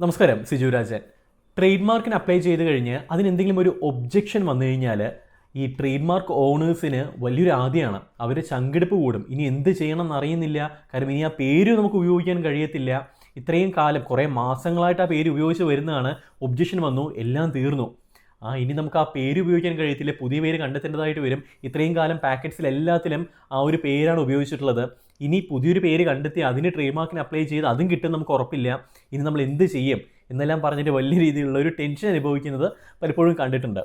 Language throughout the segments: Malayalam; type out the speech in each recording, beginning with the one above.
നമസ്കാരം സിജു രാജൻ. ട്രേഡ് മാർക്കിന് അപ്ലൈ ചെയ്ത് കഴിഞ്ഞ് അതിനെന്തെങ്കിലും ഒരു ഒബ്ജെക്ഷൻ വന്നു കഴിഞ്ഞാൽ ഈ ട്രേഡ് മാർക്ക് ഓണേഴ്സിന് വലിയൊരു ആദ്യമാണ്. അവരെ ചങ്കെടുപ്പ് കൂടും. ഇനി എന്ത് ചെയ്യണം എന്നറിയുന്നില്ല കാരണം ഇനി ആ പേര് നമുക്ക് ഉപയോഗിക്കാൻ കഴിയത്തില്ല. ഇത്രയും കാലം കുറേ മാസങ്ങളായിട്ട് ആ പേര് ഉപയോഗിച്ച് വരുന്നതാണ്. ഒബ്ജെക്ഷൻ വന്നു എല്ലാം തീർന്നു. ആ ഇനി നമുക്ക് ആ പേര് ഉപയോഗിക്കാൻ കഴിയത്തില്ല. പുതിയ പേര് കണ്ടെത്തേണ്ടതായിട്ട് വരും. ഇത്രയും കാലം പാക്കറ്റ്സിൽ എല്ലാത്തിലും ആ ഒരു പേരാണ് ഉപയോഗിച്ചിട്ടുള്ളത്. ഇനി പുതിയൊരു പേര് കണ്ടെത്തി അതിന് ട്രേഡ് മാർക്കിന് അപ്ലൈ ചെയ്ത് അതും കിട്ടും നമുക്ക് ഉറപ്പില്ല. ഇനി നമ്മൾ എന്ത് ചെയ്യും? എന്നെല്ലാം പറഞ്ഞിട്ട് വലിയ രീതിയിലുള്ള ഒരു ടെൻഷൻ അനുഭവിക്കുന്നത് പലപ്പോഴും കണ്ടിട്ടുണ്ട്.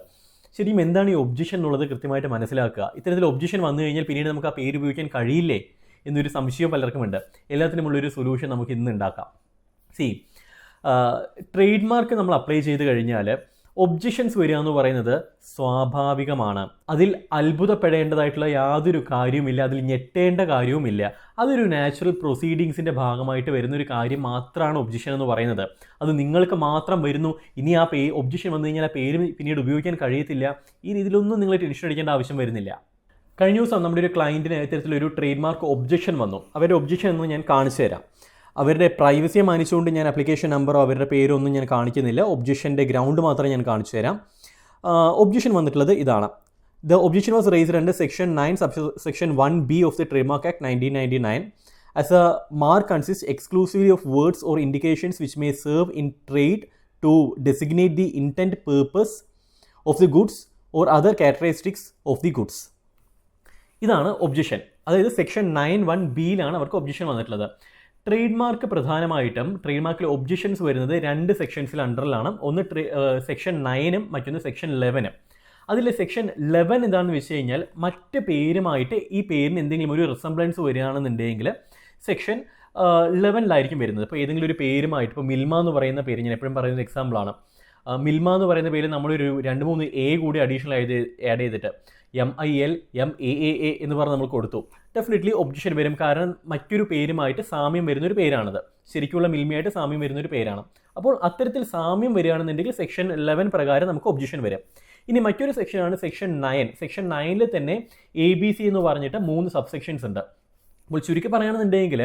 ശരിക്കും എന്താണ് ഈ ഒബ്ജക്ഷൻ എന്നുള്ളത് കൃത്യമായിട്ട് മനസ്സിലാക്കുക. ഇത്തരത്തിൽ ഒബ്ജക്ഷൻ വന്നു കഴിഞ്ഞാൽ പിന്നീട് നമുക്ക് ആ പേര് ഉപയോഗിക്കാൻ കഴിയില്ലേ എന്നൊരു സംശയം പലർക്കുമുണ്ട് എല്ലാത്തിനുമുള്ളൊരു സൊല്യൂഷൻ നമുക്ക് ഇന്ന് ഉണ്ടാക്കാം. സി ട്രേഡ് മാർക്ക് നമ്മൾ അപ്ലൈ ചെയ്ത് കഴിഞ്ഞാൽ ഒബ്ജക്ഷൻസ് വരിക എന്ന് പറയുന്നത് സ്വാഭാവികമാണ്. അതിൽ അത്ഭുതപ്പെടേണ്ടതായിട്ടുള്ള യാതൊരു കാര്യവുമില്ല അതിൽ ഞെട്ടേണ്ട കാര്യവുമില്ല. അതൊരു നാച്ചുറൽ പ്രൊസീഡിങ്സിന്റെ ഭാഗമായിട്ട് വരുന്നൊരു കാര്യം മാത്രമാണ് ഒബ്ജക്ഷൻ എന്ന് പറയുന്നത്. അത് നിങ്ങൾക്ക് മാത്രം വരുന്നു. ഇനി ആ പേ ഒബ്ജക്ഷൻ വന്നു കഴിഞ്ഞാൽ ആ പേര് പിന്നീട് ഉപയോഗിക്കാൻ കഴിയത്തില്ല. ഈ രീതിയിലൊന്നും നിങ്ങൾ ടെൻഷൻ അടിക്കേണ്ട ആവശ്യം വരുന്നില്ല. കഴിഞ്ഞ ദിവസം നമ്മുടെ ഒരു ക്ലയന്റിന് ഇത്തരത്തിലൊരു ട്രേഡ് മാർക്ക് ഒബ്ജക്ഷൻ വന്നു. അവരുടെ ഒബ്ജക്ഷൻ എന്ന് ഞാൻ കാണിച്ചു തരാം അവരുടെ പ്രൈവസിയെ മാനിച്ചുകൊണ്ട് ഞാൻ അപ്ലിക്കേഷൻ നമ്പറോ അവരുടെ പേരോ ഒന്നും ഞാൻ കാണിക്കുന്നില്ല. ഒബ്ജക്ഷന്റെ ഗ്രൗണ്ട് മാത്രമേ ഞാൻ കാണിച്ചു തരാം. ഒബ്ജക്ഷൻ വന്നിട്ടുള്ളത് ഇതാണ്. The objection was raised under section nine sub section one B of the trade mark act nineteen ninety nine as a mark consist exclusively of words or indications which may serve in trade to designate the intent purpose of the goods or other characteristics of the goods ഇതാണ് ഒബ്ജക്ഷൻ അതായത് സെക്ഷൻ നയൻ വൺ ബിയിലാണ് അവർക്ക് ഒബ്ജക്ഷൻ വന്നിട്ടുള്ളത്. ട്രേഡ് മാർക്ക് പ്രധാനമായിട്ടും ട്രേഡ് മാർക്കിൽ ഒബ്ജക്ഷൻസ് വരുന്നത് രണ്ട് സെക്ഷൻസിൽ അണ്ടറിലാണ്. ഒന്ന് സെക്ഷൻ നയനും മറ്റൊന്ന് സെക്ഷൻ ലെവനും. അതിൽ സെക്ഷൻ ലെവൻ എന്താണെന്ന് വെച്ച് കഴിഞ്ഞാൽ മറ്റ് പേരുമായിട്ട് ഈ പേരിന് എന്തെങ്കിലും ഒരു റിസംബ്ലൻസ് വരികയാണെന്നുണ്ടെങ്കിൽ സെക്ഷൻ ലെവനിലായിരിക്കും വരുന്നത്. ഇപ്പോൾ ഏതെങ്കിലും ഒരു പേരുമായിട്ട് ഇപ്പോൾ മിൽമ എന്ന് പറയുന്ന പേര് ഞാൻ എപ്പോഴും പറയുന്ന എക്സാമ്പിളാണ് മിൽമ എന്ന് പറയുന്ന പേര് നമ്മളൊരു രണ്ട് മൂന്ന് എ കൂടി അഡീഷണൽ ആയത് ആഡ് ചെയ്തിട്ട്. M I L M A A A എന്ന് പറഞ്ഞ് നമ്മൾ കൊടുത്തു. ഡെഫിനറ്റ്ലി ഒബ്ജക്ഷൻ വരും. കാരണം മറ്റൊരു പേരുമായിട്ട് സാമ്യം വരുന്ന ഒരു പേരാണത്. ശരിക്കുള്ള മിൽമയായിട്ട് സാമ്യം വരുന്ന ഒരു പേരാണ്. അപ്പോൾ അത്തരത്തിൽ സാമ്യം വരികയാണെന്നുണ്ടെങ്കിൽ സെക്ഷൻ ലെവൻ പ്രകാരം നമുക്ക് ഒബ്ജക്ഷൻ വരും. ഇനി മറ്റൊരു സെക്ഷനാണ് സെക്ഷൻ നയൻ സെക്ഷൻ നയനിൽ തന്നെ എ ബി സി എന്ന് പറഞ്ഞിട്ട് മൂന്ന് സബ് സെക്ഷൻസ് ഉണ്ട്. അപ്പോൾ ചുരുക്കി പറയുകയാണെന്നുണ്ടെങ്കിൽ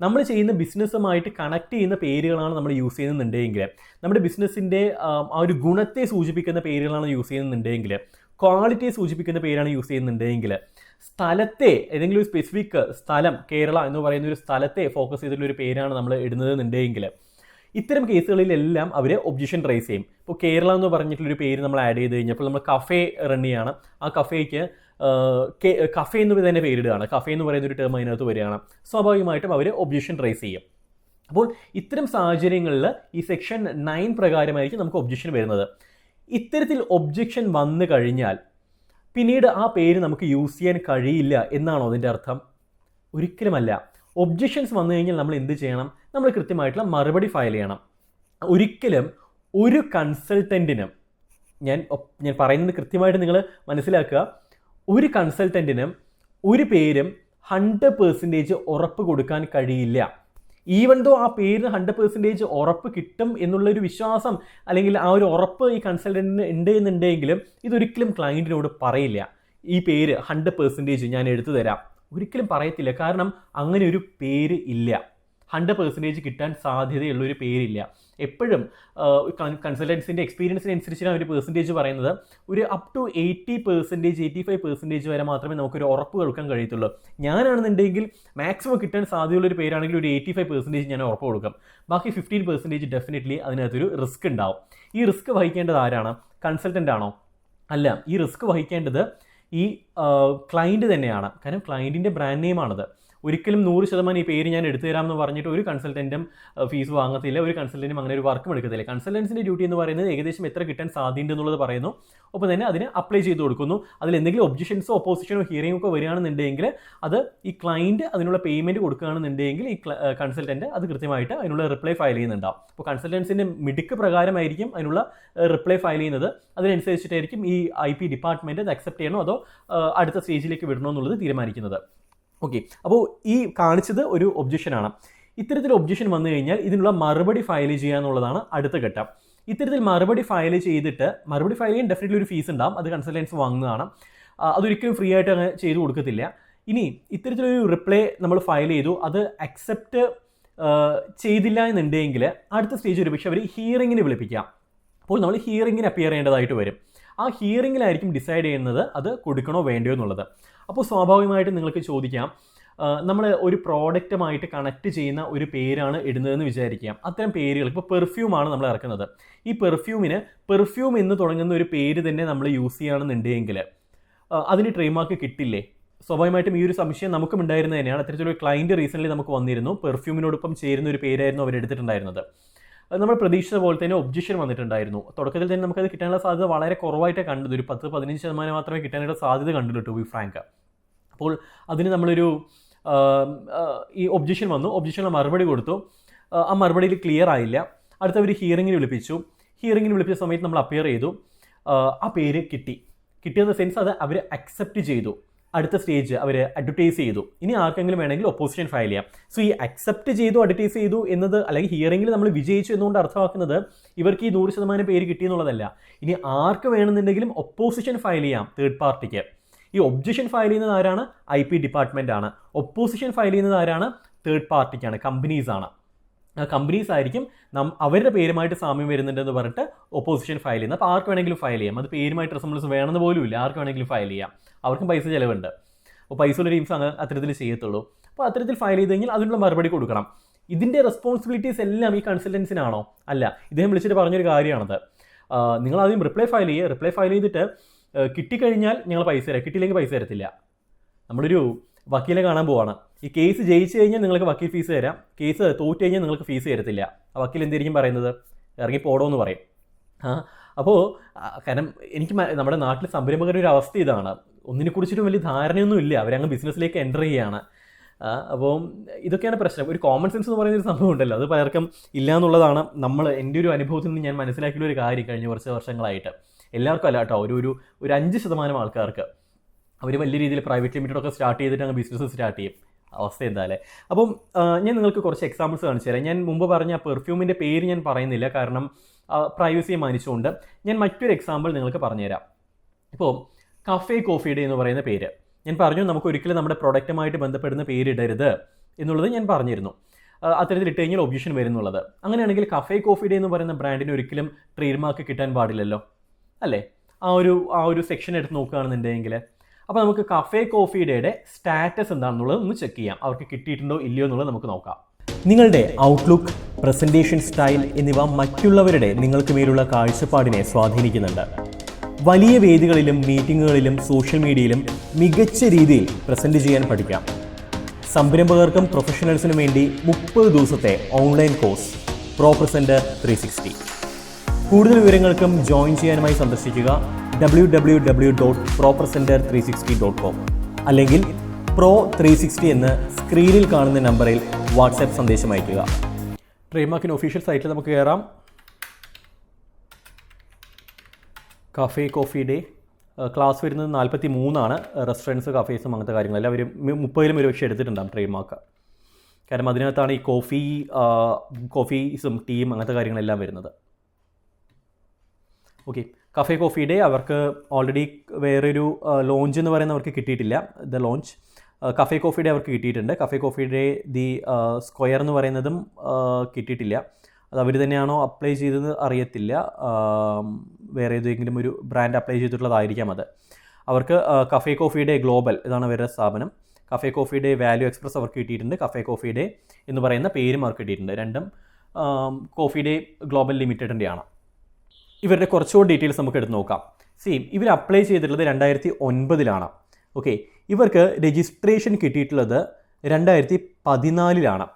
നമ്മൾ ചെയ്യുന്ന ബിസിനസ്സുമായിട്ട് കണക്ട് ചെയ്യുന്ന പേരുകളാണ് നമ്മൾ യൂസ് ചെയ്യുന്നുണ്ടെങ്കിൽ നമ്മുടെ ബിസിനസ്സിന്റെ ആ ഒരു ഗുണത്തെ സൂചിപ്പിക്കുന്ന പേരുകളാണ് യൂസ് ചെയ്യുന്നുണ്ടെങ്കിൽ ക്വാളിറ്റിയെ സൂചിപ്പിക്കുന്ന പേരാണ് യൂസ് ചെയ്യുന്നുണ്ടെങ്കിൽ സ്ഥലത്തെ ഏതെങ്കിലും ഒരു സ്പെസിഫിക് സ്ഥലം കേരള എന്ന് പറയുന്ന ഒരു സ്ഥലത്തെ ഫോക്കസ് ചെയ്തിട്ടുള്ള ഒരു പേരാണ് നമ്മൾ ഇടുന്നതെന്നുണ്ടെങ്കിൽ ഇത്തരം കേസുകളിലെല്ലാം അവർ ഒബ്ജക്ഷൻ റൈസ് ചെയ്യും. ഇപ്പോൾ കേരള എന്ന് പറഞ്ഞിട്ടുള്ളൊരു പേര് നമ്മൾ ആഡ് ചെയ്ത് കഴിഞ്ഞപ്പോൾ നമ്മൾ കഫേ റൺ ചെയ്യാണ്. ആ കഫേക്ക് കഫേ എന്ന് തന്നെ പേരിടുകയാണ്. കഫേ എന്ന് പറയുന്ന ഒരു ടേം അതിനകത്ത് വരികയാണ്. സ്വാഭാവികമായിട്ടും അവർ ഒബ്ജക്ഷൻ റേസ് ചെയ്യും. അപ്പോൾ ഇത്തരം സാഹചര്യങ്ങളിൽ ഈ സെക്ഷൻ നയൻ പ്രകാരമായിരിക്കും നമുക്ക് ഒബ്ജക്ഷൻ വരുന്നത്. ഇത്തരത്തിൽ ഒബ്ജക്ഷൻ വന്നു കഴിഞ്ഞാൽ പിന്നീട് ആ പേര് നമുക്ക് യൂസ് ചെയ്യാൻ കഴിയില്ല എന്നാണോ അതിന്റെ അർത്ഥം? ഒരിക്കലുമല്ല. ഒബ്ജക്ഷൻസ് വന്നു കഴിഞ്ഞാൽ നമ്മൾ എന്ത് ചെയ്യണം? നമ്മൾ കൃത്യമായിട്ടുള്ള മറുപടി ഫയൽ ചെയ്യണം. ഒരിക്കലും ഒരു കൺസൾട്ടന്റിനും ഞാൻ ഞാൻ പറയുന്നത് കൃത്യമായിട്ട് നിങ്ങൾ മനസ്സിലാക്കുക. ഒരു കൺസൾട്ടന്റിനും ഒരു പേരും ഹൺഡ്രഡ് പേഴ്സന്റേജ് ഉറപ്പ് കൊടുക്കാൻ കഴിയില്ല. ഈവൻ ദോ ആ പേരിന് ഹൺഡ്രഡ് പേഴ്സന്റേജ് ഉറപ്പ് കിട്ടും എന്നുള്ളൊരു വിശ്വാസം അല്ലെങ്കിൽ ആ ഒരു ഉറപ്പ് ഈ കൺസൾട്ടന്റിന് ഉണ്ട് എന്നുണ്ടെങ്കിലും ഇതൊരിക്കലും ക്ലയന്റിനോട് പറയില്ല. ഈ പേര് ഹൺഡ്രഡ് പേഴ്സന്റേജ് ഞാൻ എടുത്തു തരാം. ഒരിക്കലും പറയത്തില്ല. കാരണം അങ്ങനെ ഒരു പേര് ഇല്ല. ഹൺഡ്രഡ് പേഴ്സന്റേജ് കിട്ടാൻ സാധ്യതയുള്ള ഒരു പേരില്ല. എപ്പോഴും കൺസൾട്ടൻസിന്റെ എക്സ്പീരിയൻസിനനുസരിച്ചാണ് ഒരു പെർസെന്റേജ് പറയുന്നത്. ഒരു up to eighty percentage eighty five percentage വരെ മാത്രമേ നമുക്കൊരു ഉറപ്പ് കൊടുക്കാൻ കഴിയത്തുള്ളൂ. ഞാനാണെന്നുണ്ടെങ്കിൽ മാക്സിമം കിട്ടാൻ സാധ്യതയുള്ള ഒരു പേരാണെങ്കിൽ ഒരു എയ്റ്റി ഫൈവ് പെർസെന്റേജ് ഞാൻ ഉറപ്പ് കൊടുക്കും. ബാക്കി ഫിഫ്റ്റീൻ പെർസെന്റേജ് ഡെഫിനറ്റ്ലി അതിനകത്തൊരു റിസ്ക് ഉണ്ടാവും. ഈ റിസ്ക് വഹിക്കേണ്ടത് ആരാണ്? കൺസൾട്ടന്റ് ആണോ? അല്ല ഈ റിസ്ക് വഹിക്കേണ്ടത് ഈ ക്ലയന്റ് തന്നെയാണ്. കാരണം ക്ലയന്റിന്റെ ബ്രാൻഡ് നെയിമാണത് ഒരിക്കലും നൂറ് ശതമാനം ഈ പേര് ഞാൻ എടുത്തു തരാമെന്ന് പറഞ്ഞിട്ട് ഒരു കൺസൾട്ടന്റും ഫീസ് വാങ്ങത്തില്ല. ഒരു കൺസൾട്ടന്റും അങ്ങനെ ഒരു വർക്കും എടുക്കത്തില്ല. കൺസൾട്ടൻസിന്റെ ഡ്യൂട്ടി എന്ന് പറയുന്നത് ഏകദേശം എത്ര കിട്ടാൻ സാധ്യത എന്നുള്ളത് പറയുന്നു. ഒപ്പം തന്നെ അതിന് അപ്ലൈ ചെയ്ത് കൊടുക്കുന്നു. അതിൽ എന്തെങ്കിലും ഒബ്ജക്ഷൻസോ ഒപ്പോസിഷനോ ഹിയറിംഗ് ഒക്കെ വരികയാണെന്നുണ്ടെങ്കിൽ അത് ഈ ക്ലയന്റ് അതിനുള്ള പേയ്മെന്റ് കൊടുക്കുകയാണെന്നുണ്ടെങ്കിൽ ഈ കൺസൾട്ടന്റ് അത് കൃത്യമായിട്ട് അതിനുള്ള റിപ്ലൈ ഫയൽ ചെയ്യുന്നുണ്ടാവും. അപ്പോൾ കൺസൾട്ടൻസിന്റെ മിടുക്ക് പ്രകാരമായിരിക്കും അതിനുള്ള റിപ്ലൈ ഫയൽ ചെയ്യുന്നത്. അതിനനുസരിച്ചിട്ടായിരിക്കും ഈ ഐ പി ഡിപ്പാർട്ട്മെന്റ് അത് അക്സെപ്റ്റ് ചെയ്യണോ അതോ അടുത്ത സ്റ്റേജിലേക്ക് വിടണോ എന്നുള്ളത് തീരുമാനിക്കുന്നത്. ഓക്കെ അപ്പോൾ ഈ കാണിച്ചത് ഒരു ഒബ്ജക്ഷനാണ് ഇത്തരത്തിൽ ഒബ്ജക്ഷൻ വന്നു കഴിഞ്ഞാൽ ഇതിനുള്ള മറുപടി ഫയൽ ചെയ്യുക എന്നുള്ളതാണ് അടുത്ത ഘട്ടം. ഇത്തരത്തിൽ മറുപടി ഫയൽ ചെയ്തിട്ട് മറുപടി ഫയൽ ചെയ്യാൻ ഡെഫിനറ്റ്ലി ഒരു ഫീസ് ഉണ്ടാവും. അത് കൺസൾട്ടൻസ് വാങ്ങുന്നതാണ്. അതൊരിക്കലും ഫ്രീ ആയിട്ട് അങ്ങനെ ചെയ്തു കൊടുക്കത്തില്ല. ഇനി ഇത്തരത്തിലൊരു റിപ്ലൈ നമ്മൾ ഫയൽ ചെയ്തു. അത് അക്സെപ്റ്റ് ചെയ്തില്ല എന്നുണ്ടെങ്കിൽ അടുത്ത സ്റ്റേജ് ഒരു പക്ഷേ അവർ ഹിയറിങ്ങിന് വിളിപ്പിക്കാം. അപ്പോൾ നമ്മൾ ഹിയറിങ്ങിന് അപ്പിയർ ചെയ്യേണ്ടതായിട്ട് വരും. ആ ഹിയറിങ്ങിലായിരിക്കും ഡിസൈഡ് ചെയ്യുന്നത് അത് കൊടുക്കണോ വേണ്ടയോ എന്നുള്ളത്. അപ്പോൾ സ്വാഭാവികമായിട്ട് നിങ്ങൾക്ക് ചോദിക്കാം നമ്മൾ ഒരു പ്രോഡക്റ്റുമായിട്ട് കണക്ട് ചെയ്യുന്ന ഒരു പേരാണ് ഇടുന്നതെന്ന് വിചാരിക്കാം. അത്തരം പേരുകൾ ഇപ്പോൾ പെർഫ്യൂമാണ് നമ്മൾ ഇറക്കുന്നത്. ഈ പെർഫ്യൂമിന് പെർഫ്യൂം എന്ന് തുടങ്ങുന്ന ഒരു പേര് തന്നെ നമ്മൾ യൂസ് ചെയ്യുകയാണെന്നുണ്ടെങ്കിൽ അതിന് ട്രേഡ് കിട്ടില്ലേ? സ്വാഭാവികമായിട്ടും ഈ ഒരു സംശയം നമുക്കും ഉണ്ടായിരുന്നത് തന്നെയാണ്. അത്തരത്തിലൊരു ക്ലയന്റ് റീസെന്റ്ലി നമുക്ക് വന്നിരുന്നു പെർഫ്യൂമിനോടൊപ്പം ചേരുന്ന ഒരു പേരായിരുന്നു അവർ എടുത്തിട്ടുണ്ടായിരുന്നത് അത് നമ്മൾ പ്രതീക്ഷിച്ച പോലെ തന്നെ ഒബ്ജക്ഷൻ വന്നിട്ടുണ്ടായിരുന്നു. തുടക്കത്തിൽ തന്നെ നമുക്കത് കിട്ടാനുള്ള സാധ്യത വളരെ കുറവായിട്ട് കണ്ടത്. ഒരു പത്ത് പതിനഞ്ച് ശതമാനം മാത്രമേ കിട്ടാനുള്ള സാധ്യത കണ്ടുള്ളൂ ബി ഫ്രാങ്ക്. അപ്പോൾ അതിന് നമ്മളൊരു ഈ ഒബ്ജക്ഷൻ വന്നു. ഒബ്ജക്ഷനുള്ള മറുപടി കൊടുത്തു. ആ, മറുപടിയിൽ ക്ലിയർ ആയില്ല. അടുത്ത ഒരു ഹിയറിങ്ങിന് വിളിപ്പിച്ചു. ഹിയറിങ്ങിന് വിളിപ്പിച്ച സമയത്ത് നമ്മൾ അപ്പിയർ ചെയ്തു. ആ പേര് കിട്ടി. കിട്ടിയെന്ന സെൻസ് അത് അവർ അക്സെപ്റ്റ് ചെയ്തു. അടുത്ത സ്റ്റേജ് അവർ അഡ്വർട്ടൈസ് ചെയ്തു. ഇനി ആർക്കെങ്കിലും വേണമെങ്കിൽ ഒപ്പോസിഷൻ ഫയൽ ചെയ്യാം. സോ ഈ അക്സെപ്റ്റ് ചെയ്തു അഡ്വർട്ടൈസ് ചെയ്തു എന്നത് അല്ലെങ്കിൽ ഹിയറിംഗിൽ നമ്മൾ വിജയിച്ചു എന്നുകൊണ്ട് അർത്ഥമാക്കുന്നത് ഇവർക്ക് ഈ നൂറ് ശതമാനം പേര് കിട്ടിയെന്നുള്ളതല്ല. ഇനി ആർക്ക് വേണമെന്നുണ്ടെങ്കിലും ഒപ്പോസിഷൻ ഫയൽ ചെയ്യാം തേർഡ് പാർട്ടിക്ക് ഈ ഒബ്ജക്ഷൻ ഫയൽ ചെയ്യുന്നത് ആരാണ്? ഐ പി ഡിപ്പാർട്ട്മെന്റ് ആണ്. ഒപ്പോസിഷൻ ഫയൽ ചെയ്യുന്നത് ആരാണ്? തേർഡ് പാർട്ടിക്കാണ് കമ്പനീസ് ആണ്. കമ്പനീസ് ആയിരിക്കും. നം അവരുടെ പേരുമായിട്ട് സാമ്യം വരുന്നുണ്ടെന്ന് പറഞ്ഞിട്ട് ഒപ്പോസിഷൻ ഫയൽ ചെയ്യുന്നത് അപ്പോൾ ആർക്ക് വേണമെങ്കിലും ഫയൽ ചെയ്യാം. അത് പേരുമായിട്ട് റെസംബ്ലൻസ് വേണമെന്ന് പോലും ഇല്ല. ആർക്ക് വേണമെങ്കിലും ഫയൽ ചെയ്യാം. അവർക്കും പൈസ ചിലവുണ്ട്. അപ്പോൾ പൈസ ഉള്ള ടീംസ് അങ്ങനെ അത്തരത്തിൽ ചെയ്യത്തുള്ളൂ. അപ്പോൾ അത്തരത്തിൽ ഫയൽ ചെയ്ത് കഴിഞ്ഞാൽ അതിനുള്ള മറുപടി കൊടുക്കണം. ഇതിന്റെ റെസ്പോൺസിബിലിറ്റീസ് എല്ലാം ഈ കൺസൾട്ടൻസിനാണോ അല്ല. ഇദ്ദേഹം വിളിച്ചിട്ട് പറഞ്ഞൊരു കാര്യമാണത്. നിങ്ങൾ ആദ്യം റിപ്ലൈ ഫയൽ ചെയ്യുക. റിപ്ലൈ ഫയൽ ചെയ്തിട്ട് കിട്ടിക്കഴിഞ്ഞാൽ ഞങ്ങൾ പൈസ തരാം. കിട്ടിയില്ലെങ്കിൽ പൈസ തരത്തില്ല. നമ്മളൊരു വക്കീലെ കാണാൻ പോവാണ്. ഈ കേസ് ജയിച്ചു കഴിഞ്ഞാൽ നിങ്ങൾക്ക് വക്കീൽ ഫീസ് തരാം. കേസ് തോറ്റു കഴിഞ്ഞാൽ നിങ്ങൾക്ക് ഫീസ് തരത്തില്ല. ആ വക്കീൽ എന്തായിരിക്കും പറയുന്നത്? ഇറങ്ങി പോടോ എന്ന് പറയും. ആ അപ്പോൾ കാരണം എനിക്ക് നമ്മുടെ നാട്ടിൽ സംരംഭകരുടെ ഒരു അവസ്ഥ ഇതാണ്. ഒന്നിനെ കുറിച്ചിട്ടും വലിയ ധാരണയൊന്നും ഇല്ല. അവരങ്ങ് ബിസിനസ്സിലേക്ക് എന്റർ ചെയ്യുകയാണ്. അപ്പോൾ ഇതൊക്കെയാണ് പ്രശ്നം. ഒരു കോമൺ സെൻസ് എന്ന് പറയുന്ന ഒരു സംഭവം ഉണ്ടല്ലോ. അത് പലർക്കും ഇല്ല എന്നുള്ളതാണ് നമ്മൾ എന്റെ ഒരു അനുഭവത്തിൽ നിന്ന് ഞാൻ മനസ്സിലാക്കിയ ഒരു കാര്യം കഴിഞ്ഞ കുറച്ച് വർഷങ്ങളായിട്ട്. എല്ലാവർക്കും അല്ല കേട്ടോ ഒരു ഒരു ഒരു അഞ്ച് ശതമാനം ആൾക്കാർക്ക് അവർ വലിയ രീതിയിൽ പ്രൈവറ്റ് ലിമിറ്റഡൊക്കെ സ്റ്റാർട്ട് ചെയ്തിട്ട് അങ്ങ് ബിസിനസ് സ്റ്റാർട്ട് ചെയ്യും. അവസ്ഥ എന്താ അല്ലേ അപ്പം ഞാൻ നിങ്ങൾക്ക് കുറച്ച് എക്സാമ്പിൾസ് കാണിച്ചു തരാം. ഞാൻ മുമ്പ് പറഞ്ഞ പെർഫ്യൂമിന്റെ പേര് ഞാൻ പറയുന്നില്ല. കാരണം പ്രൈവസിയെ മാനിച്ചുകൊണ്ട് ഞാൻ മറ്റൊരു എക്സാമ്പിൾ നിങ്ങൾക്ക് പറഞ്ഞുതരാം. ഇപ്പോൾ കഫേ കോഫി ഡേ എന്ന് പറയുന്ന പേര്. ഞാൻ പറഞ്ഞു നമുക്ക് ഒരിക്കലും നമ്മുടെ പ്രൊഡക്റ്റുമായിട്ട് ബന്ധപ്പെടുന്ന പേരിടരുത് എന്നുള്ളത് ഞാൻ പറഞ്ഞിരുന്നു. അത്തരത്തിൽ ഇട്ട് കഴിഞ്ഞാൽ ഒബ്ജക്ഷൻ വരുന്നുള്ളത്. അങ്ങനെയാണെങ്കിൽ കഫേ കോഫി ഡേ എന്ന് പറയുന്ന ബ്രാൻഡിന് ഒരിക്കലും ട്രേഡ് മാർക്ക് കിട്ടാൻ പാടില്ലല്ലോ? അല്ലേ? ആ ഒരു ആ ഒരു സെക്ഷൻ എടുത്ത് നോക്കുകയാണെന്നുണ്ടെങ്കിൽ അപ്പോൾ നമുക്ക് കഫേ കോഫി ഡേയുടെ സ്റ്റാറ്റസ് എന്താണെന്നുള്ളത് ഒന്ന് ചെക്ക് ചെയ്യാം. അവർക്ക് കിട്ടിയിട്ടുണ്ടോ ഇല്ലയോ എന്നുള്ളത് നമുക്ക് നോക്കാം. നിങ്ങളുടെ ഔട്ട്ലുക്ക് പ്രസന്റേഷൻ സ്റ്റൈൽ എന്നിവ മറ്റുള്ളവരുടെ നിങ്ങൾക്ക് മേലുള്ള കാഴ്ചപ്പാടിനെ സ്വാധീനിക്കുന്നുണ്ട്. വലിയ വേദികളിലും മീറ്റിങ്ങുകളിലും സോഷ്യൽ മീഡിയയിലും മികച്ച രീതിയിൽ പ്രസന്റ് ചെയ്യാൻ പഠിക്കാം. സംരംഭകർക്കും പ്രൊഫഷണൽസിനും വേണ്ടി മുപ്പത് ദിവസത്തെ online course pro presenter three sixty കൂടുതൽ വിവരങ്ങൾക്കും ജോയിൻ ചെയ്യാനുമായി സന്ദർശിക്കുക. W W W dot proper centre three sixty dot com അല്ലെങ്കിൽ പ്രോ ത്രീ സിക്സ്റ്റി എന്ന് സ്ക്രീനിൽ കാണുന്ന നമ്പറിൽ വാട്സാപ്പ് സന്ദേശം അയയ്ക്കുക. ട്രേഡ് ഒഫീഷ്യൽ സൈറ്റിൽ നമുക്ക് കയറാം കഫേ കോഫി ഡേ ക്ലാസ് വരുന്നത് നാൽപ്പത്തി മൂന്നാണ് റെസ്റ്റോറന്റ്സ് കഫേസും അങ്ങനത്തെ കാര്യങ്ങളെല്ലാം അവർ മുപ്പതിലും ഒരു പക്ഷേ എടുത്തിട്ടുണ്ടാകും ട്രേഡ് മാർക്ക് കാരണം അതിനകത്താണ് ഈ കോഫി കോഫീസും ടീം അങ്ങനത്തെ കാര്യങ്ങളെല്ലാം വരുന്നത്. ഓക്കെ കഫേ കോഫി ഡേ അവർക്ക് ഓൾറെഡി വേറൊരു ലോഞ്ച് എന്ന് പറയുന്ന അവർക്ക് കിട്ടിയിട്ടില്ല. The lounge cafe coffee day അവർക്ക് കിട്ടിയിട്ടുണ്ട്. Cafe coffee day the square എന്ന് പറയുന്നതും കിട്ടിയിട്ടില്ല. അത് അവർ തന്നെയാണോ അപ്ലൈ ചെയ്തതെന്ന് അറിയത്തില്ല. വേറെ ഏതെങ്കിലും ഒരു ബ്രാൻഡ് അപ്ലൈ ചെയ്തിട്ടുള്ളതായിരിക്കാം അത്. അവർക്ക് കഫേ കോഫി ഡേ ഗ്ലോബൽ ഇതാണ് അവരുടെ സ്ഥാപനം. Cafe coffee day value express അവർക്ക് കിട്ടിയിട്ടുണ്ട്. കഫേ കോഫി ഡേ എന്ന് പറയുന്ന പേരും അവർക്ക് കിട്ടിയിട്ടുണ്ട്. രണ്ടും കോഫി ഡേ ഗ്ലോബൽ ലിമിറ്റഡിന്റെ ആണ് ഇവരുടെ കുറച്ചുകൂടി ഡീറ്റെയിൽസ് നമുക്ക് എടുത്ത് നോക്കാം. സെയിം ഇവർ അപ്ലൈ ചെയ്തിട്ടുള്ളത് രണ്ടായിരത്തി ഒൻപതിലാണ് ഓക്കെ ഇവർക്ക് രജിസ്ട്രേഷൻ കിട്ടിയിട്ടുള്ളത് രണ്ടായിരത്തി പതിനാലിലാണ്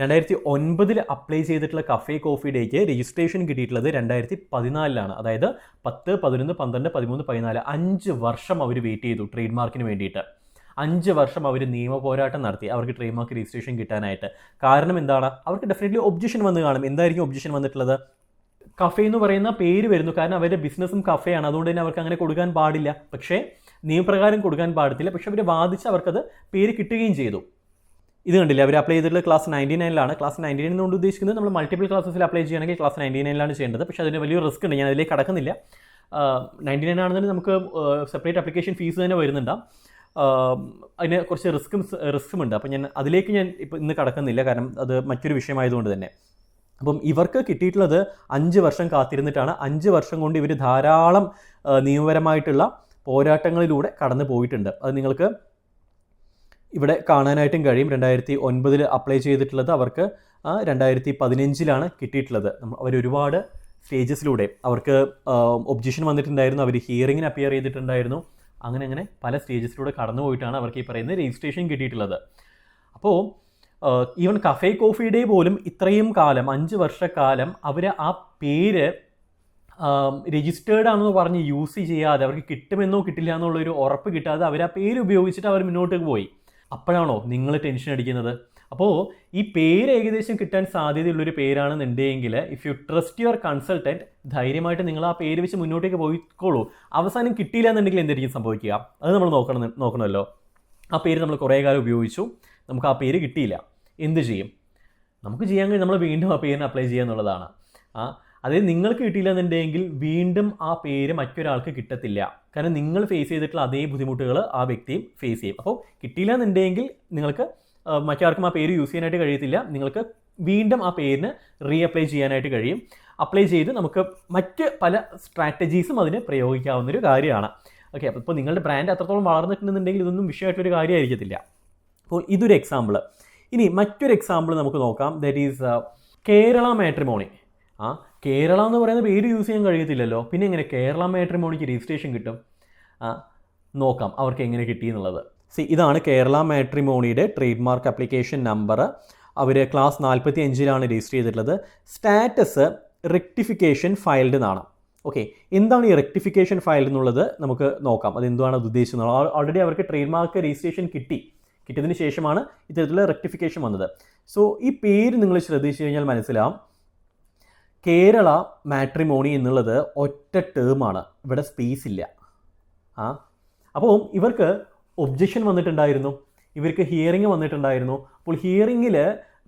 രണ്ടായിരത്തി ഒൻപതിൽ അപ്ലൈ ചെയ്തിട്ടുള്ള കഫേ കോഫി ഡേക്ക് രജിസ്ട്രേഷൻ കിട്ടിയിട്ടുള്ളത് രണ്ടായിരത്തി പതിനാലിലാണ് അതായത് പത്ത് പതിനൊന്ന് പന്ത്രണ്ട് പതിമൂന്ന് പതിനാല് അഞ്ച് വർഷം അവർ വെയിറ്റ് ചെയ്തു ട്രേഡ് മാർക്കിന് വേണ്ടിയിട്ട്. അഞ്ച് വർഷം അവർ നിയമ പോരാട്ടം നടത്തി അവർക്ക് ട്രേഡ് മാർക്ക് രജിസ്ട്രേഷൻ കിട്ടാനായിട്ട്. കാരണം എന്താണ്? അവർക്ക് ഡെഫിനറ്റ്ലി ഒബ്ജക്ഷൻ വന്ന് കാണും. എന്തായിരിക്കും ഒബ്ജക്ഷൻ വന്നിട്ടുള്ളത്? കഫേ എന്ന് പറയുന്ന പേര് വരുന്നു. കാരണം അവരുടെ ബിസിനസ്സും കഫേയാണ്. അതുകൊണ്ട് തന്നെ അവർക്ക് അങ്ങനെ കൊടുക്കാൻ പാടില്ല. പക്ഷേ നിയമപ്രകാരം കൊടുക്കാൻ പാടത്തില്ല. പക്ഷേ അവർ വാദിച്ച് അവർക്കത് പേര് കിട്ടുകയും ചെയ്തു. ഇത് കണ്ടില്ല? അവർ അപ്ലൈ ചെയ്തിട്ടുള്ള ക്ലാസ് നയന്റി നയനിലാണ് ക്ലാസ് നയന്റി നയൻ കൊണ്ട് ഉദ്ദേശിക്കുന്നത് നമ്മൾ മൾട്ടിപ്പിൾ ക്ലാസ്സസിൽ അപ്ലൈ ചെയ്യുകയാണെങ്കിൽ ക്ലാസ് നയന്റി നയനിലാണ് ചെയ്യേണ്ടത്. പക്ഷേ അതിന് വലിയ റിസ്ക് ഉണ്ട്. ഞാൻ അതിലേക്ക് കടക്കുന്നില്ല. നയന്റി നയൻ ആണെന്നുണ്ടെങ്കിൽ നമുക്ക് സെപ്പറേറ്റ് അപ്ലിക്കേഷൻ ഫീസ് തന്നെ വരുന്നുണ്ടാവും അതിന് കുറച്ച് റിസ്ക്കും റിസ്ക്കും ഉണ്ട്. അപ്പോൾ ഞാൻ അതിലേക്ക് ഞാൻ ഇപ്പോൾ ഇന്ന് കടക്കുന്നില്ല. കാരണം അത് മറ്റൊരു വിഷയമായതുകൊണ്ട് തന്നെ. അപ്പം ഇവർക്ക് കിട്ടിയിട്ടുള്ളത് അഞ്ച് വർഷം കാത്തിരുന്നിട്ടാണ്. അഞ്ച് വർഷം കൊണ്ട് ഇവർ ധാരാളം നിയമപരമായിട്ടുള്ള പോരാട്ടങ്ങളിലൂടെ കടന്നു പോയിട്ടുണ്ട്. അത് നിങ്ങൾക്ക് ഇവിടെ കാണാനായിട്ടും കഴിയും. രണ്ടായിരത്തി ഒൻപതിൽ അപ്ലൈ ചെയ്തിട്ടുള്ളത് അവർക്ക് രണ്ടായിരത്തി പതിനഞ്ചിലാണ് കിട്ടിയിട്ടുള്ളത്. അവർ ഒരുപാട് സ്റ്റേജസിലൂടെ അവർക്ക് ഒബ്ജക്ഷൻ വന്നിട്ടുണ്ടായിരുന്നു. അവർ ഹിയറിങ്ങിന് അപ്പിയർ ചെയ്തിട്ടുണ്ടായിരുന്നു. അങ്ങനെ അങ്ങനെ പല സ്റ്റേജസിലൂടെ കടന്നു പോയിട്ടാണ് അവർക്ക് ഈ പറയുന്ന രജിസ്ട്രേഷൻ കിട്ടിയിട്ടുള്ളത്. അപ്പോൾ ഈവൻ കഫേ കോഫി ഡേ പോലും ഇത്രയും കാലം അഞ്ച് വർഷക്കാലം അവർ ആ പേര് രജിസ്റ്റേർഡ് ആണെന്ന് പറഞ്ഞ് യൂസ് ചെയ്യാതെ അവർക്ക് കിട്ടുമെന്നോ കിട്ടില്ല എന്നുള്ളൊരു ഉറപ്പ് കിട്ടാതെ അവർ ആ പേര് ഉപയോഗിച്ചിട്ട് അവർ മുന്നോട്ട് പോയി. അപ്പോഴാണോ നിങ്ങൾ ടെൻഷൻ അടിക്കുന്നത്? അപ്പോൾ ഈ പേര് ഏകദേശം കിട്ടാൻ സാധ്യതയുള്ളൊരു പേരാണെന്നുണ്ടെങ്കിൽ if you trust your consultant ധൈര്യമായിട്ട് നിങ്ങൾ ആ പേര് വെച്ച് മുന്നോട്ടേക്ക് പോയിക്കോളൂ. അവസാനം കിട്ടിയില്ല എന്നുണ്ടെങ്കിൽ എന്തായിരിക്കും സംഭവിക്കുക? അത് നമ്മൾ നോക്കണം നോക്കണമല്ലോ. ആ പേര് നമ്മൾ കുറേ കാലം ഉപയോഗിച്ചു. നമുക്ക് ആ പേര് കിട്ടിയില്ല. എന്ത് ചെയ്യും? നമുക്ക് ചെയ്യാൻ കഴിഞ്ഞാൽ നമ്മൾ വീണ്ടും ആ പേരിന് അപ്ലൈ ചെയ്യുക എന്നുള്ളതാണ്. ആ അതായത് നിങ്ങൾക്ക് കിട്ടിയില്ല എന്നുണ്ടെങ്കിൽ വീണ്ടും ആ പേര് മറ്റൊരാൾക്ക് കിട്ടത്തില്ല. കാരണം നിങ്ങൾ ഫേസ് ചെയ്തിട്ടുള്ള അതേ ബുദ്ധിമുട്ടുകൾ ആ വ്യക്തിയും ഫേസ് ചെയ്യും. അപ്പോൾ കിട്ടിയില്ല എന്നുണ്ടെങ്കിൽ നിങ്ങൾക്ക് മറ്റാർക്കും ആ പേര് യൂസ് ചെയ്യാനായിട്ട് കഴിയത്തില്ല. നിങ്ങൾക്ക് വീണ്ടും ആ പേരിന് റീ അപ്ലൈ ചെയ്യാനായിട്ട് കഴിയും. അപ്ലൈ ചെയ്ത് നമുക്ക് മറ്റ് പല സ്ട്രാറ്റജീസും അതിന് പ്രയോഗിക്കാവുന്നൊരു കാര്യമാണ്. ഓക്കെ അപ്പോൾ ഇപ്പോൾ നിങ്ങളുടെ ബ്രാൻഡ് അത്രത്തോളം വളർന്നിട്ടുണ്ടെന്നുണ്ടെങ്കിൽ ഇതൊന്നും വിഷയമായിട്ടൊരു കാര്യമായിരിക്കത്തില്ല. അപ്പോൾ ഇതൊരു എക്സാമ്പിൾ ഇനി മറ്റൊരു എക്സാമ്പിൾ നമുക്ക് നോക്കാം. ദറ്റ് ഈസ് കേരള മാട്രിമോണി ആ കേരള എന്ന് പറയുന്ന പേര് യൂസ് ചെയ്യാൻ കഴിയത്തില്ലല്ലോ. പിന്നെ എങ്ങനെ കേരള മാട്രിമോണിക്ക് രജിസ്ട്രേഷൻ കിട്ടും? നോക്കാം. അവർക്ക് എങ്ങനെ കിട്ടി എന്നുള്ളത്. സി ഇതാണ് കേരള മാട്രിമോണിയുടെ ട്രേഡ് മാർക്ക് അപ്ലിക്കേഷൻ നമ്പർ അവർ ക്ലാസ് നാൽപ്പത്തി അഞ്ചിലാണ് രജിസ്റ്റർ ചെയ്തിട്ടുള്ളത്. സ്റ്റാറ്റസ് റെക്ടിഫിക്കേഷൻ ഫയൽഡ് എന്നാണ്. ഓക്കെ എന്താണ് ഈ റെക്ടിഫിക്കേഷൻ ഫയൽ എന്നുള്ളത് നമുക്ക് നോക്കാം. അത് എന്താണ് അത് ഉദ്ദേശിക്കുന്നത് ഓൾറെഡി അവർക്ക് ട്രേഡ് മാർക്ക് രജിസ്ട്രേഷൻ കിട്ടി. കിട്ടിയതിന് ശേഷമാണ് ഇത്തരത്തിലുള്ള റെക്ടിഫിക്കേഷൻ വന്നത്. സോ ഈ പേര് നിങ്ങൾ ശ്രദ്ധിച്ചു കഴിഞ്ഞാൽ മനസ്സിലാവും. കേരള മാട്രിമോണി എന്നുള്ളത് ഒറ്റ ടേമാണ് ഇവിടെ സ്പേസ് ഇല്ല. ആ അപ്പോൾ ഇവർക്ക് ഒബ്ജക്ഷൻ വന്നിട്ടുണ്ടായിരുന്നു. ഇവർക്ക് ഹിയറിംഗ് വന്നിട്ടുണ്ടായിരുന്നു. അപ്പോൾ ഹിയറിംഗിൽ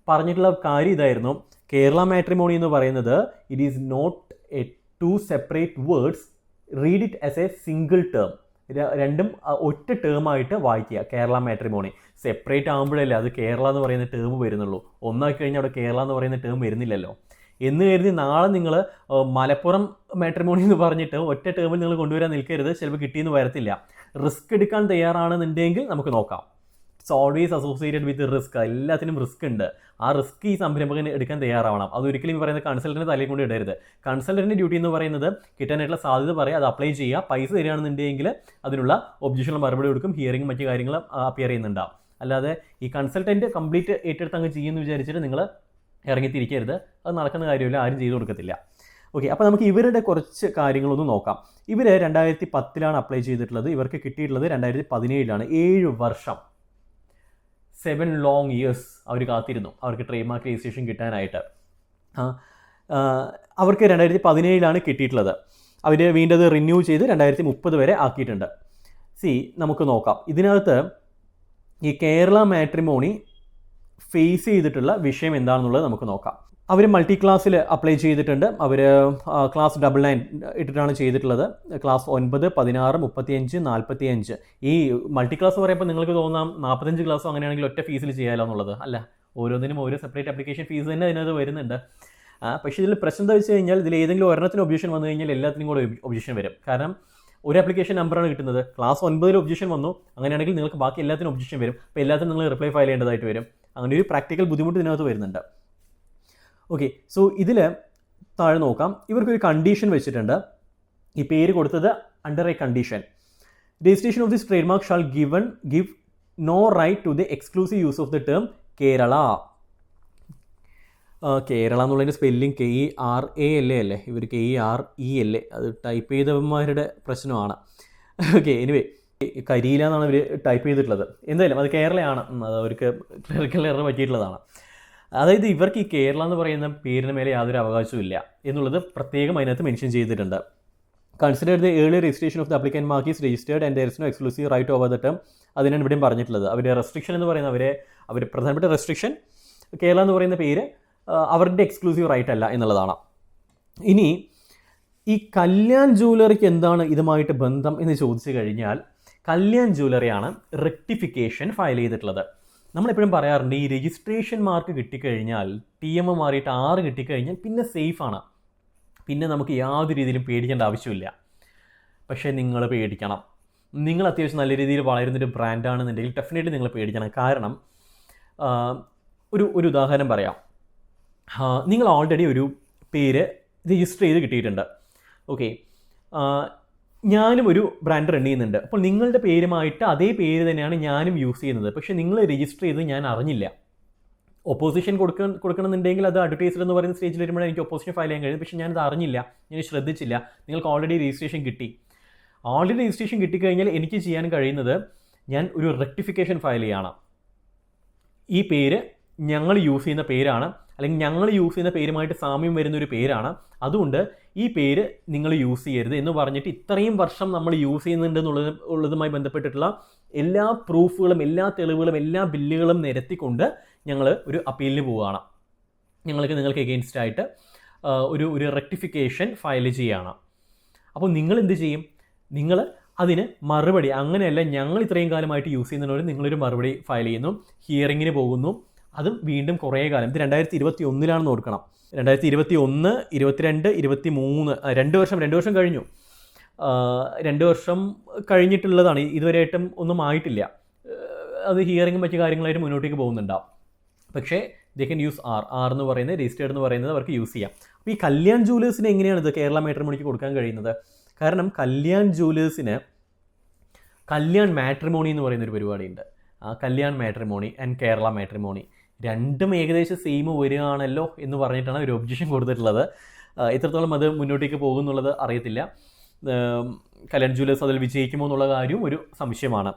പറഞ്ഞിട്ടുള്ള കാര്യം ഇതായിരുന്നു. കേരള മാട്രിമോണി എന്ന് പറയുന്നത് it is not a two separate words read it as a single term രണ്ടും ഒറ്റ ടേം ആയിട്ട് വായിക്കുക. കേരള മാട്രിമോണി സെപ്പറേറ്റ് ആകുമ്പോഴല്ലേ അത് കേരള എന്ന് പറയുന്ന ടേം വരുന്നുള്ളൂ. ഒന്നാക്കി കഴിഞ്ഞാൽ അവിടെ കേരള എന്ന് പറയുന്ന ടേം വരുന്നില്ലല്ലോ. എന്ന് കരുതി നാളെ നിങ്ങൾ മലപ്പുറം മാട്രിമോണി എന്ന് പറഞ്ഞിട്ട് ഒറ്റ ടേമിൽ നിങ്ങൾ കൊണ്ടുവരാൻ നിൽക്കരുത്. ചിലപ്പോൾ കിട്ടിയെന്ന് വരത്തില്ല. റിസ്ക് എടുക്കാൻ തയ്യാറാണെന്നുണ്ടെങ്കിൽ നമുക്ക് നോക്കാം. It's always associated with risk എല്ലാത്തിനും റിസ്ക് ഉണ്ട്. ആ റിസ്ക് ഈ സംരംഭകൻ എടുക്കാൻ തയ്യാറാവണം. അതൊരിക്കലും ഈ പറയുന്ന കൺസൾട്ടന്റ് തലയിൽ കൊണ്ട് ഇടരുത്. കൺസൾട്ടന്റിന്റെ ഡ്യൂട്ടി എന്ന് പറയുന്നത് കിട്ടാനായിട്ടുള്ള സാധ്യത പറയുക അത് അപ്ലൈ ചെയ്യുക. പൈസ തരികയാണെന്നുണ്ടെങ്കിൽ അതിനുള്ള ഒബ്ജക്ഷനുള്ള മറുപടി കൊടുക്കും. ഹിയറിംഗ് മറ്റു കാര്യങ്ങൾ അപ്പിയർ ചെയ്യുന്നുണ്ടാവും. അല്ലാതെ ഈ കൺസൾട്ടന്റ് കംപ്ലീറ്റ് ഏറ്റെടുത്ത് അങ്ങ് ചെയ്യുമെന്ന് വിചാരിച്ചിട്ട് നിങ്ങൾ ഇറങ്ങിത്തിരിക്കരുത്. അത് നടക്കുന്ന കാര്യമില്ല. ആരും ചെയ്തു കൊടുക്കത്തില്ല. ഓക്കെ അപ്പോൾ നമുക്ക് ഇവരുടെ കുറച്ച് കാര്യങ്ങളൊന്ന് നോക്കാം. ഇവർ രണ്ടായിരത്തി പത്തിലാണ് അപ്ലൈ ചെയ്തിട്ടുള്ളത്. ഇവർക്ക് കിട്ടിയിട്ടുള്ളത് രണ്ടായിരത്തി പതിനേഴിലാണ്. ഏഴ് വർഷം. സെവൻ ലോങ് ഇയേഴ്സ് അവർ കാത്തിരുന്നു. അവർക്ക് ട്രേഡ് മാർക്ക് രജിസ്ട്രേഷൻ കിട്ടാനായിട്ട് അവർക്ക് രണ്ടായിരത്തി പതിനേഴിലാണ് കിട്ടിയിട്ടുള്ളത്. അവർ വീണ്ടും റിന്യൂ ചെയ്ത് രണ്ടായിരത്തി മുപ്പത് വരെ ആക്കിയിട്ടുണ്ട്. സി നമുക്ക് നോക്കാം. ഇതിനകത്ത് ഈ കേരള മാട്രിമോണി ഫേസ് ചെയ്തിട്ടുള്ള വിഷയം എന്താണെന്നുള്ളത് നമുക്ക് നോക്കാം. അവർ മൾട്ടി ക്ലാസ്സിൽ അപ്ലൈ ചെയ്തിട്ടുണ്ട്. അവർ ക്ലാസ് ഡബിൾ നയൻ ഇട്ടിട്ടാണ് ചെയ്തിട്ടുള്ളത്. ക്ലാസ് ഒൻപത് പതിനാറ് മുപ്പത്തിയഞ്ച് നാൽപ്പത്തിയഞ്ച് ഈ മൾട്ടി ക്ലാസ് പറയുമ്പോൾ നിങ്ങൾക്ക് തോന്നാം നാൽപ്പത്തഞ്ച് ക്ലാസ്സോ അങ്ങനെയാണെങ്കിൽ ഒറ്റ ഫീസിൽ ചെയ്യാമല്ലോ എന്നുള്ളത്. അല്ല ഓരോന്നിനും ഓരോ സെപ്പറേറ്റ് അപ്ലിക്കേഷൻ ഫീസ് തന്നെ അതിനകത്ത് വരുന്നുണ്ട്. പക്ഷേ ഇതിൽ പ്രശ്നം എന്താ വെച്ച് കഴിഞ്ഞാൽ ഇതിൽ ഏതെങ്കിലും ഒരെണ്ണത്തിന് ഒബ്ജക്ഷൻ വന്നു കഴിഞ്ഞാൽ എല്ലാത്തിനും കൂടെ ഒബ്ജക്ഷൻ വരും. കാരണം ഒരു ആപ്ലിക്കേഷൻ നമ്പറാണ് കിട്ടുന്നത്. ക്ലാസ് ഒൻപതിൽ ഒബ്ജക്ഷൻ വന്നു. അങ്ങനെയാണെങ്കിൽ നിങ്ങൾക്ക് ബാക്കി എല്ലാത്തിനും ഒബ്ജക്ഷൻ വരും. അപ്പോൾ എല്ലാത്തിനും നിങ്ങൾ റിപ്ലൈ ഫയൽ ചെയ്യേണ്ടതായിട്ട് വരും. അങ്ങനെ ഒരു പ്രാക്ടിക്കൽ ബുദ്ധിമുട്ട് ഇതിനകത്ത് വരുന്നുണ്ട്. ഓക്കെ സോ ഇതിൽ താഴെ നോക്കാം. ഇവർക്കൊരു കണ്ടീഷൻ വെച്ചിട്ടുണ്ട്. ഈ പേര് കൊടുത്തത് under a condition registration of this trade mark shall given give no right to the exclusive use of the term Kerala Kerala എന്നുള്ളതിന്റെ spelling K E R A L A അല്ലേ? ഇവർ K E R E L A അത് ടൈപ്പ് ചെയ്തവന്മാരുടെ പ്രശ്നമാണ്. ഓക്കെ എനിവേ കരിയില എന്നാണ് ഇവർ ടൈപ്പ് ചെയ്തിട്ടുള്ളത്. എന്തായാലും അത് കേരളയാണ്. അത് അവർക്ക് ക്ലറിക്കൽ എറർ പറ്റിയിട്ടുള്ളതാണ്. അതായത് ഇവർക്ക് ഈ കേരള എന്ന് പറയുന്ന പേരിന് മേലെ യാതൊരു അവകാശവും ഇല്ല എന്നുള്ളത് പ്രത്യേകം അതിനകത്ത് മെൻഷൻ ചെയ്തിട്ടുണ്ട്. Consider the early registration of the applicant mark is registered and there is no exclusive right over the അതിനാണ് ഇവിടെയും പറഞ്ഞിട്ടുള്ളത്. അവരുടെ റെസ്ട്രിക്ഷൻ എന്ന് പറയുന്നത് അവരെ അവർ പ്രധാനപ്പെട്ട റെസ്ട്രിക്ഷൻ കേരള എന്ന് പറയുന്ന പേര് അവരുടെ എക്സ്ക്ലൂസീവ് റൈറ്റ് അല്ല എന്നുള്ളതാണ്. ഇനി ഈ കല്യാൺ ജ്വല്ലറിക്ക് എന്താണ് ഇതുമായിട്ട് ബന്ധം എന്ന് ചോദിച്ചു കഴിഞ്ഞാൽ കല്യാൺ ജ്വല്ലറിയാണ് റെക്ടിഫിക്കേഷൻ ഫയൽ ചെയ്തിട്ടുള്ളത്. നമ്മളെപ്പോഴും പറയാറുണ്ട് ഈ രജിസ്ട്രേഷൻ മാർക്ക് കിട്ടിക്കഴിഞ്ഞാൽ ടി എം എ മാറിയിട്ട് ആറ് കിട്ടിക്കഴിഞ്ഞാൽ പിന്നെ സേഫാണ് പിന്നെ നമുക്ക് യാതൊരു രീതിയിലും പേടിക്കേണ്ട ആവശ്യമില്ല. പക്ഷേ നിങ്ങൾ പേടിക്കണം. നിങ്ങൾ അത്യാവശ്യം നല്ല രീതിയിൽ വളരുന്നൊരു ബ്രാൻഡാണെന്നുണ്ടെങ്കിൽ ഡെഫിനറ്റ്ലി നിങ്ങൾ പേടിക്കണം. കാരണം ഒരു ഒരു ഉദാഹരണം പറയാം. നിങ്ങൾ ഓൾറെഡി ഒരു പേര് രജിസ്റ്റർ ചെയ്ത് കിട്ടിയിട്ടുണ്ട്. ഓക്കെ ഞാനും ഒരു ബ്രാൻഡ് റൺ ചെയ്യുന്നുണ്ട്. അപ്പോൾ നിങ്ങളുടെ പേരുമായിട്ട് അതേ പേര് തന്നെയാണ് ഞാനും യൂസ് ചെയ്യുന്നത്. പക്ഷേ നിങ്ങൾ രജിസ്റ്റർ ചെയ്ത് ഞാൻ അറിഞ്ഞില്ല. ഒപ്പോസിഷൻ കൊടുക്ക കൊടുക്കണമെന്നുണ്ടെങ്കിൽ അത് അഡ്വർടൈസർ എന്ന് പറയുന്ന സ്റ്റേജിൽ വരുമ്പോൾ എനിക്ക് ഒപ്പോസിഷൻ ഫയൽ ചെയ്യാൻ കഴിയും പക്ഷേ ഞാനത് അറിഞ്ഞില്ല. ഞാൻ ശ്രദ്ധിച്ചില്ല. നിങ്ങൾക്ക് ഓൾറെഡി രജിസ്ട്രേഷൻ കിട്ടി. ഓൾറെഡി രജിസ്ട്രേഷൻ കിട്ടിക്കഴിഞ്ഞാൽ എനിക്ക് ചെയ്യാൻ കഴിയുന്നത് ഞാൻ ഒരു റെക്ടിഫിക്കേഷൻ ഫയൽ ചെയ്യണം. ഈ പേര് ഞങ്ങൾ യൂസ് ചെയ്യുന്ന പേരാണ്. അല്ലെങ്കിൽ ഞങ്ങൾ യൂസ് ചെയ്യുന്ന പേരുമായിട്ട് സാമ്യം വരുന്ന ഒരു പേരാണ്. അതുകൊണ്ട് ഈ പേര് നിങ്ങൾ യൂസ് ചെയ്യരുത് എന്ന് പറഞ്ഞിട്ട് ഇത്രയും വർഷം നമ്മൾ യൂസ് ചെയ്യുന്നുണ്ട് എന്നുള്ളത് ഉള്ളതുമായി ബന്ധപ്പെട്ടിട്ടുള്ള എല്ലാ പ്രൂഫുകളും എല്ലാ തെളിവുകളും എല്ലാ ബില്ലുകളും നിരത്തിക്കൊണ്ട് ഞങ്ങൾ ഒരു അപ്പീലിന് പോവുകയാണ്. ഞങ്ങൾക്ക് നിങ്ങൾക്ക് എഗെയിൻസ്റ്റ് ആയിട്ട് ഒരു ഒരു റെക്ടിഫിക്കേഷൻ ഫയൽ ചെയ്യുകയാണ് അപ്പോൾ നിങ്ങൾ എന്ത് ചെയ്യും? നിങ്ങൾ അതിന് മറുപടി അങ്ങനെയല്ല ഞങ്ങൾ ഇത്രയും കാലമായിട്ട് യൂസ് ചെയ്യുന്നതിനോട് നിങ്ങളൊരു മറുപടി ഫയൽ ചെയ്യുന്നു ഹിയറിങ്ങിന് പോകുന്നു അതും വീണ്ടും കുറേ കാലം. ഇത് രണ്ടായിരത്തി ഇരുപത്തി ഒന്നിലാണെന്ന് ഓർക്കണം. രണ്ടായിരത്തി ഇരുപത്തി ഒന്ന് ഇരുപത്തിരണ്ട് ഇരുപത്തി മൂന്ന് രണ്ട് വർഷം രണ്ട് വർഷം കഴിഞ്ഞു. രണ്ട് വർഷം കഴിഞ്ഞിട്ടുള്ളതാണ്. ഇതുവരെയായിട്ടും ഒന്നും ആയിട്ടില്ല. അത് ഹിയറിങ്ങും മറ്റു കാര്യങ്ങളായിട്ട് മുന്നോട്ടേക്ക് പോകുന്നുണ്ടാവും. പക്ഷേ they can use R. R എന്ന് പറയുന്നത് രജിസ്റ്റേർഡ് എന്ന് പറയുന്നത് അവർക്ക് യൂസ് ചെയ്യാം. അപ്പോൾ ഈ കല്യാൺ ജൂലേഴ്സിന് എങ്ങനെയാണ് ഇത് കേരള മാട്രിമോണിക്ക് കൊടുക്കാൻ കഴിയുന്നത്? കാരണം കല്യാൺ ജൂലേഴ്സിന് കല്യാൺ മാട്രിമോണി എന്ന് പറയുന്ന ഒരു പരിപാടിയുണ്ട് Kalyan matrimony and Kerala matrimony. രണ്ടും ഏകദേശം സെയിം വരികയാണല്ലോ എന്ന് പറഞ്ഞിട്ടാണ് ഒരു ഒബ്ജക്ഷൻ കൊടുത്തിട്ടുള്ളത്. എത്രത്തോളം അത് മുന്നോട്ടേക്ക് പോകുന്നുള്ളത് അറിയത്തില്ല. കല്യാൺ ജൂലേഴ്സ് അതിൽ വിജയിക്കുമോ എന്നുള്ള കാര്യവും ഒരു സംശയമാണ്.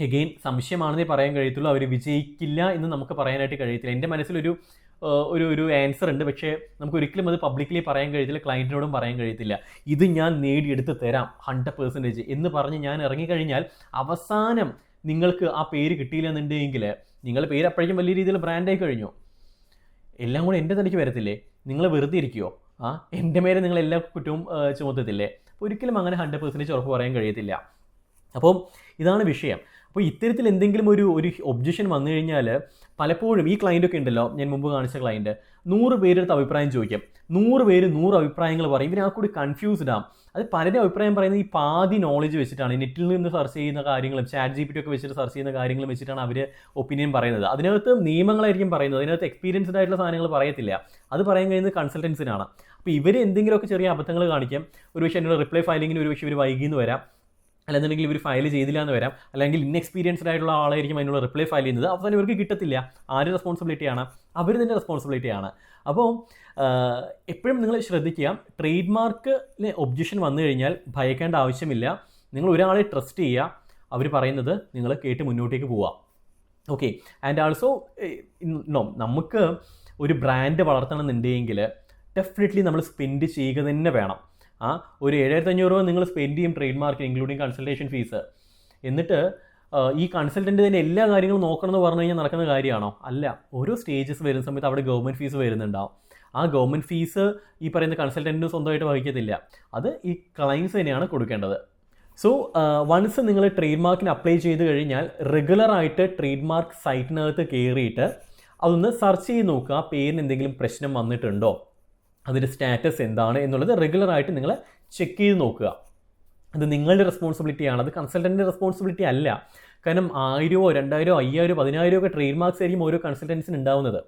എഗെയിൻ സംശയമാണെന്നേ പറയാൻ കഴിയത്തുള്ളൂ. അവർ വിജയിക്കില്ല എന്ന് നമുക്ക് പറയാനായിട്ട് കഴിയത്തില്ല. എന്റെ മനസ്സിലൊരു ഒരു ഒരു ആൻസർ ഉണ്ട്. പക്ഷേ നമുക്ക് ഒരിക്കലും അത് പബ്ലിക്കലി പറയാൻ കഴിയത്തില്ല. ക്ലയന്റിനോടും പറയാൻ കഴിയത്തില്ല. ഇത് ഞാൻ നേടിയെടുത്ത് തരാം ഹൺഡ്രഡ് പെർസെന്റേജ് എന്ന് പറഞ്ഞ് ഞാൻ ഇറങ്ങിക്കഴിഞ്ഞാൽ അവസാനം നിങ്ങൾക്ക് ആ പേര് കിട്ടിയില്ല എന്നുണ്ടെങ്കിൽ നിങ്ങളുടെ പേര് അപ്പോഴേക്കും വലിയ രീതിയിൽ ബ്രാൻഡായി കഴിഞ്ഞു. എല്ലാം കൂടെ എന്റെ തനിക്ക് വരത്തില്ലേ? നിങ്ങൾ വെറുതെ ഇരിക്കുമോ ആ എന്റെ മേലെ നിങ്ങൾ എല്ലാ കുറ്റവും ചുമത്തത്തില്ലേ? അപ്പോൾ ഒരിക്കലും അങ്ങനെ ഹൺഡ്രഡ് പെർസെന്റേജ് ഉറപ്പ് പറയാൻ കഴിയത്തില്ല. അപ്പോൾ ഇതാണ് വിഷയം. അപ്പോൾ ഇത്തരത്തിൽ എന്തെങ്കിലും ഒരു ഒരു ഒബ്ജക്ഷൻ വന്നു കഴിഞ്ഞാൽ പലപ്പോഴും ഈ ക്ലയന്റ് ഒക്കെ ഉണ്ടല്ലോ ഞാൻ മുമ്പ് കാണിച്ച ക്ലയന്റ് നൂറ് പേരെടുത്ത് അഭിപ്രായം ചോദിക്കും. നൂറ് പേര് നൂറ് അഭിപ്രായങ്ങൾ പറയും. ഇവരാ കൂടി കൺഫ്യൂസ്ഡ് ആവും അത് പലരും അഭിപ്രായം പറയുന്നത് ഈ പാതി നോളജ് വെച്ചിട്ടാണ്. നെറ്റിൽ നിന്ന് സെർച്ച് ചെയ്യുന്ന കാര്യങ്ങളും ചാറ്റ് ജി പി ടി ഒക്കെ വെച്ചിട്ട് സെർച്ച് ചെയ്യുന്ന കാര്യങ്ങളും വെച്ചിട്ടാണ് അവർ ഒപ്പീനിയൻ പറയുന്നത്. അതിനകത്ത് നിയമങ്ങളായിരിക്കും പറയുന്നത്. അതിനകത്ത് എക്സ്പീരിയൻസ്ഡ് ആയിട്ടുള്ള സാധനങ്ങൾ പറയത്തില്ല. അത് പറയാൻ കഴിയുന്നത് കൺസൾട്ടൻസിനാണ് അപ്പോൾ ഇവർ എന്തെങ്കിലുമൊക്കെ ചെറിയ അബദ്ധങ്ങൾ കാണിക്കാം. ഒരു പക്ഷേ എന്നോട് റിപ്ലൈ ഫയലിങ്ങിന് ഒരു പക്ഷേ ഇവർ വൈകിയെന്ന് വരാം. അല്ലെന്നുണ്ടെങ്കിൽ ഇവർ ഫയൽ ചെയ്തില്ല എന്ന് വരാം. അല്ലെങ്കിൽ ഇൻഎക്സ്പീരിയൻസ്ഡ് ആയിട്ടുള്ള ആളായിരിക്കും അതിനുള്ള റിപ്ലൈ ഫയൽ ചെയ്യുന്നത്. അവസാനം ഇവർക്ക് കിട്ടത്തില്ല. ആര് റെസ്പോൺസിബിലിറ്റിയാണ് അവർ തന്നെ റെസ്പോൺസിബിലിറ്റിയാണ് അപ്പോൾ എപ്പോഴും നിങ്ങൾ ശ്രദ്ധിക്കുക. ട്രേഡ് മാർക്കിന് ഒബ്ജക്ഷൻ വന്നു കഴിഞ്ഞാൽ ഭയക്കേണ്ട ആവശ്യമില്ല. നിങ്ങൾ ഒരാളെ ട്രസ്റ്റ് ചെയ്യുക. അവർ പറയുന്നത് നിങ്ങൾ കേട്ട് മുന്നോട്ടേക്ക് പോവുക. ഓക്കെ ആൻഡ് ആൾസോ നോ നമുക്ക് ഒരു ബ്രാൻഡ് വളർത്തണമെന്നുണ്ടെങ്കിൽ ഡെഫിനറ്റ്ലി നമ്മൾ സ്പെൻഡ് ചെയ്യുക തന്നെ വേണം. ആ ഒരു ഏഴായിരത്തി അഞ്ഞൂറ് രൂപ നിങ്ങൾ സ്പെൻഡ് ചെയ്യും trade mark including consultation fees എന്നിട്ട് ഈ കൺസൾട്ടന്റ് തന്നെ എല്ലാ കാര്യങ്ങളും നോക്കണം എന്ന് പറഞ്ഞു കഴിഞ്ഞാൽ നടക്കുന്ന കാര്യമാണോ? അല്ല. ഓരോ സ്റ്റേജസ് വരുന്ന സമയത്ത് അവിടെ ഗവൺമെന്റ് ഫീസ് വരുന്നുണ്ടാവും. ആ ഗവൺമെന്റ് ഫീസ് ഈ പറയുന്ന കൺസൾട്ടന്റിന് സ്വന്തമായിട്ട് വഹിക്കത്തില്ല. അത് ഈ ക്ലയൻസ് തന്നെയാണ് കൊടുക്കേണ്ടത്. സോ വൺസ് നിങ്ങൾ ട്രേഡ് മാർക്കിന് അപ്ലൈ ചെയ്ത് കഴിഞ്ഞാൽ റെഗുലറായിട്ട് ട്രേഡ് മാർക്ക് സൈറ്റിനകത്ത് കയറിയിട്ട് അതൊന്ന് സെർച്ച് ചെയ്ത് നോക്കുക. പേരിന് എന്തെങ്കിലും പ്രശ്നം വന്നിട്ടുണ്ടോ? അതിന്റെ സ്റ്റാറ്റസ് എന്താണ് എന്നുള്ളത് റെഗുലറായിട്ട് നിങ്ങൾ ചെക്ക് ചെയ്ത് നോക്കുക. അത് നിങ്ങളുടെ റെസ്പോൺസിബിലിറ്റിയാണ് അത് കൺസൾട്ടന്റിന്റെ റെസ്പോൺസിബിലിറ്റി അല്ല. കാരണം ആയിരമോ രണ്ടായിരമോ അയ്യായിരമോ പതിനായിരമോ ഒക്കെ ട്രേഡ് മാർക്സ് ആയിരിക്കും ഓരോ കൺസൾട്ടൻസിന് ഉണ്ടാവുന്നത്.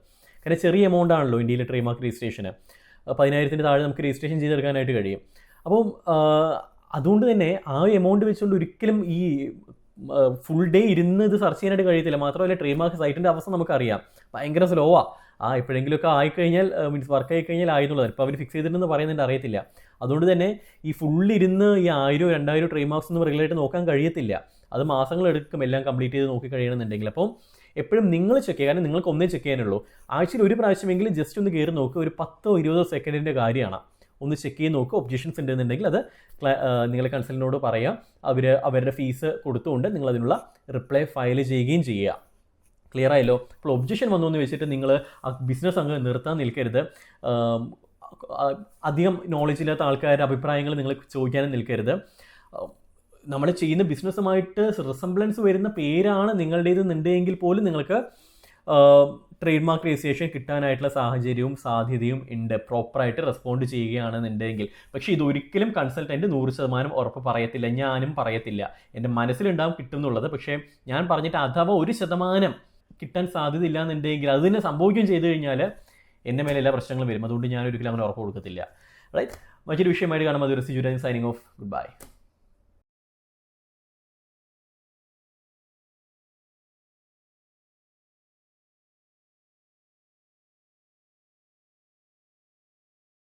കാരണം ചെറിയ എമൗണ്ട് ആണല്ലോ ഇന്ത്യയിലെ ട്രേഡ് മാർക്ക് രജിസ്ട്രേഷന് പതിനായിരത്തിന്റെ താഴെ നമുക്ക് രജിസ്ട്രേഷൻ ചെയ്തെടുക്കാനായിട്ട് കഴിയും. അപ്പം അതുകൊണ്ട് തന്നെ ആ എമൗണ്ട് വെച്ചുകൊണ്ട് ഒരിക്കലും ഈ ഫുൾ ഡേ ഇരുന്ന് ഇത് സെർച്ച് ചെയ്യാനായിട്ട് കഴിയത്തില്ല. മാത്രമല്ല ട്രേഡ് മാർക്ക് സൈറ്റിന്റെ അവസ്ഥ നമുക്കറിയാം. ഭയങ്കര സ്ലോവാ ആ എപ്പോഴെങ്കിലുമൊക്കെ ആയിക്കഴിഞ്ഞാൽ മീൻസ് വർക്ക് ആയിക്കഴിഞ്ഞാൽ ആയെന്നുള്ളത് ഇപ്പോൾ അവർ ഫിക്സ് ചെയ്തിട്ടുണ്ടെന്ന് പറയുന്നുണ്ട് അറിയത്തില്ല. അതുകൊണ്ട് തന്നെ ഈ ഫുൾ ഇരുന്ന് ഈ ആയിരം രണ്ടായിരം ട്രെയിൻ മാർക്സ് ഒന്നും റെഗുലറായിട്ട് നോക്കാൻ കഴിയത്തില്ല. അത് മാസങ്ങൾ എടുക്കും എല്ലാം കംപ്ലീറ്റ് ചെയ്ത് നോക്കി കഴിയണമെന്നുണ്ടെങ്കിൽ. അപ്പം എപ്പോഴും നിങ്ങൾ ചെക്ക് ചെയ്യുക. കാരണം നിങ്ങൾക്ക് ഒന്നേ ചെക്ക് ചെയ്യാനുള്ളൂ. ആഴ്ചയിൽ ഒരു പ്രാവശ്യമെങ്കിലും ജസ്റ്റ് ഒന്ന് കയറി നോക്കുക. ഒരു പത്തോ ഇരുപതോ സെക്കൻഡിന്റെ കാര്യമാണ്. ഒന്ന് ചെക്ക് ചെയ്ത് നോക്കുക. ഒബ്ജക്ഷൻസ് ഉണ്ടെന്നുണ്ടെങ്കിൽ അത് നിങ്ങളെ കൺസൾട്ടിനോട് പറയാം. അവർ അവരുടെ ഫീസ് കൊടുത്തുകൊണ്ട് നിങ്ങൾ അതിനുള്ള റിപ്ലൈ ഫയൽ ചെയ്യുകയും ചെയ്യുക. ക്ലിയർ ആയല്ലോ. അപ്പോൾ ഒബ്ജക്ഷൻ വന്നു എന്ന് വെച്ചിട്ട് നിങ്ങൾ ആ ബിസിനസ് അങ്ങ് നിർത്താൻ നിൽക്കരുത്. അധികം നോളജ് ഇല്ലാത്ത ആൾക്കാരുടെ അഭിപ്രായങ്ങൾ നിങ്ങൾ ചോദിക്കാനും നിൽക്കരുത്. നമ്മൾ ചെയ്യുന്ന ബിസിനസ്സുമായിട്ട് റിസംബ്ലൻസ് വരുന്ന പേരാണ് നിങ്ങളുടേത് എന്നുണ്ടെങ്കിൽ പോലും നിങ്ങൾക്ക് ട്രേഡ് മാർക്ക് രജിസ്ട്രേഷൻ കിട്ടാനായിട്ടുള്ള സാഹചര്യവും സാധ്യതയും ഉണ്ട്. പ്രോപ്പറായിട്ട് റെസ്പോണ്ട് ചെയ്യുകയാണെന്നുണ്ടെങ്കിൽ. പക്ഷേ ഇതൊരിക്കലും കൺസൾട്ടന്റ് നൂറ് ശതമാനം ഉറപ്പ് പറയത്തില്ല. ഞാനും പറയത്തില്ല. എന്റെ മനസ്സിലുണ്ടാവും കിട്ടും എന്നുള്ളത്. പക്ഷേ ഞാൻ പറഞ്ഞിട്ട് അഥവാ ഒരു ശതമാനം കിട്ടാൻ സാധ്യതയില്ല എന്നുണ്ടെങ്കിൽ അത് തന്നെ സംഭവിക്കുകയും ചെയ്തു കഴിഞ്ഞാൽ എന്റെ മേലെ എല്ലാ പ്രശ്നങ്ങളും വരും. അതുകൊണ്ട് ഞാൻ ഒരിക്കലും അങ്ങനെ ഉറപ്പ് കൊടുക്കത്തില്ല. റൈറ്റ് മറ്റൊരു വിഷയമായിട്ട് കാണാം. അത് Sijuraj signing off good bye